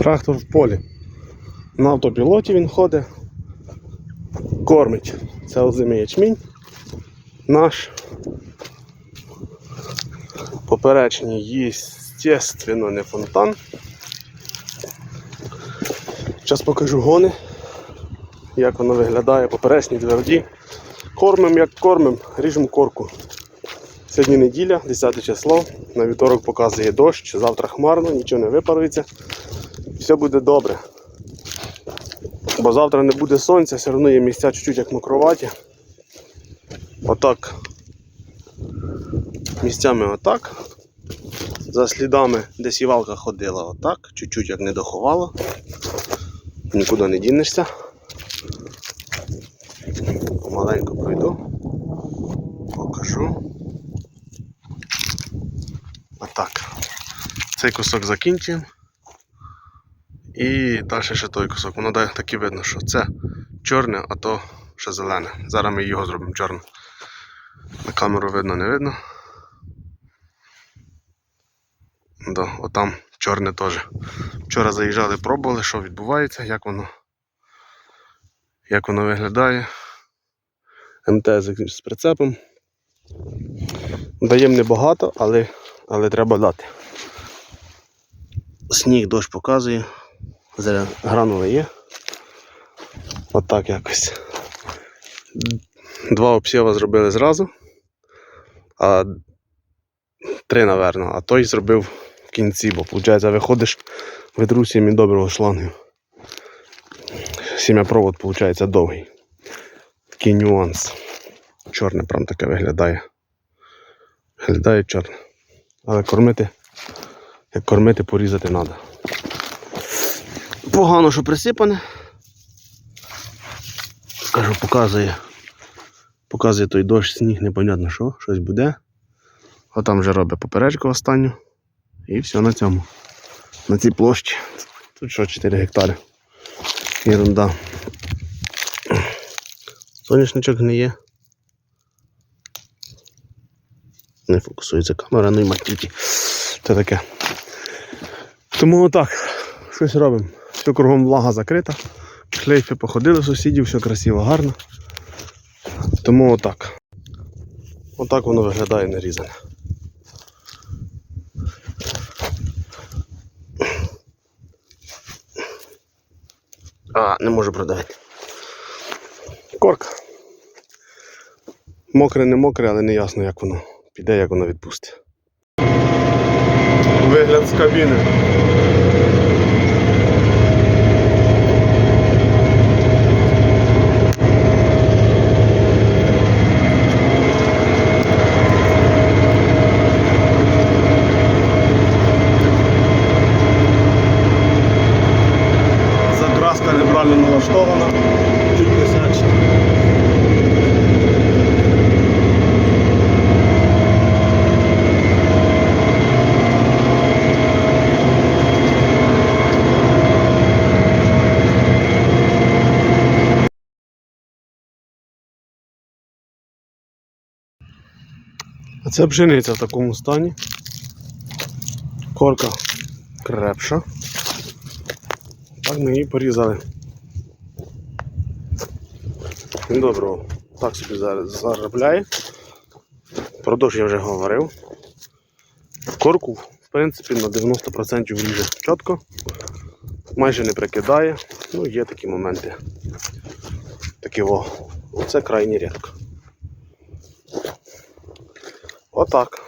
Трактор в полі. На автопілоті він ходить, кормить. Це озимий ячмінь. Наш. Поперечній, естественно, не фонтан. Зараз покажу гони, як воно виглядає, поперечні тверді. Кормим як кормим, ріжемо корку. Сьогодні неділя, 10 число. На вівторок показує дощ, завтра хмарно, нічого не випарується. Все буде добре. Бо завтра не буде сонця, все одно є місця чуть-чуть як мокроваті. Отак. Місцями отак. За слідами, де сівалка ходила, отак, чуть-чуть як не доховала. Нікуди не дінешся. Помаленьку пройду. Покажу. Отак. Цей кусок закінчуємо. І далі ще той кусок. Воно дає таки видно, що це чорне, а то ще зелене. Зараз ми його зробимо чорне. На камеру видно, не видно. Да, отам чорне теж. Вчора заїжджали, пробували, що відбувається, як воно, як воно виглядає. МТ з з прицепом. Даємо небагато, але, але треба дати. Сніг дощ показує. Зараз гранули є. Отак якось. Два обсєва зробили зразу. А три, напевно, а той зробив в кінці, бо виходить, виходиш ведру сім'ї доброго шлангів. Сім'я-провод, виходить, довгий. Такий нюанс. Чорне прям таке виглядає. Виглядає чорне. Але кормити, як кормити, порізати треба. Погано, що присипане. Кажу, показує. Показує той дощ, сніг, непонятно що, щось буде. А там вже робить поперечку останню. І все на цьому. На цій площі. Тут що 4 гектари. Ерунда. Соняшничок гниє. Не фокусується камера, ну і матюті. Це таке. Тому отак. Щось робимо. Все кругом влага закрита. Шлейфи походили сусідів, все красиво, гарно. Тому отак. Отак воно виглядає нарізане. А, не можу продавити. Корка. Мокре, не мокре, але не ясно, як воно піде, як воно відпустить. Вигляд з кабіни. Неправильно налаштована. Чуть висяче. А це пшениця в такому стані. Корка крепша. Так ми її порізали. Доброго. Так собі зараз заробляє. Продовж я вже говорив. Корку, в принципі, на 90% ліже чітко. Майже не прикидає. Ну, є такі моменти. Такі во. Оце крайні рідко. Отак.